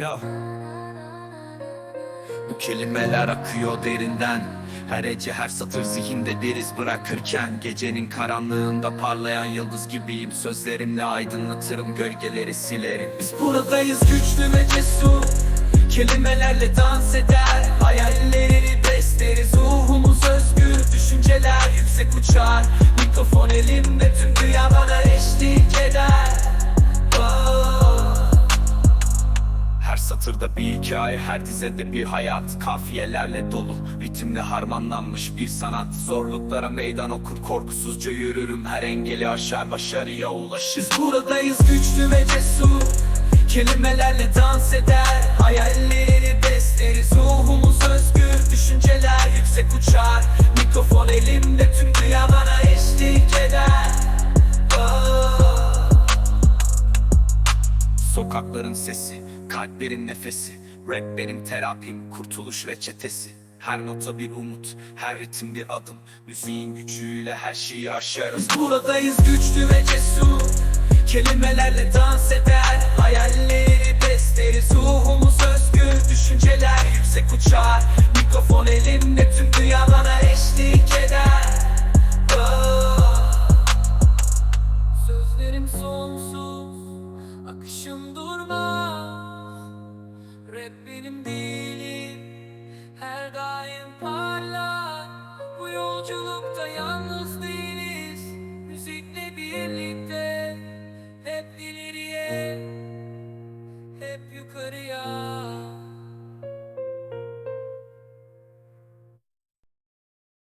Ya. Bu kelimeler akıyor derinden. Her ece her satır zihinde deriz bırakırken. Gecenin karanlığında parlayan yıldız gibiyim. Sözlerimle aydınlatırım gölgeleri silerim. Biz buradayız güçlü ve cesur. Kelimelerle dans eder. Hayalleri besleriz. Ruhumuz özgür. Düşünceler yüksek uçar. Mikrofon elimde tüm satırda bir hikaye, her dizede bir hayat. Kafiyelerle dolu, ritimle harmanlanmış bir sanat. Zorluklara meydan okur, korkusuzca yürürüm. Her engeli aşar, başarıya ulaşır. Biz buradayız güçlü ve cesur. Kelimelerle dans eder, hayalleri besleriz Ruhumuz özgür, düşünceler yüksek uçar. Mikrofon elimde, tüm dünya bana eşlik eder. Oh. Sokakların sesi, kalplerin nefesi Rap benim terapim, kurtuluş reçetesi Her nota bir umut, her ritim bir adım. Müziğin gücüyle her şeyi aşarız. Buradayız güçlü ve cesur. Kelimelerle dans eder Hayalleri besleriz Ruhumuz özgür, düşünceler yüksek uçar. Mikrofon elimde tüm dünya bana eşlik eder. Oh. Sözlerim sonsuz, akışım durmaz Yolculukta yalnız değiliz. Müzikle birlikte Hep ileriye Hep yukarıya.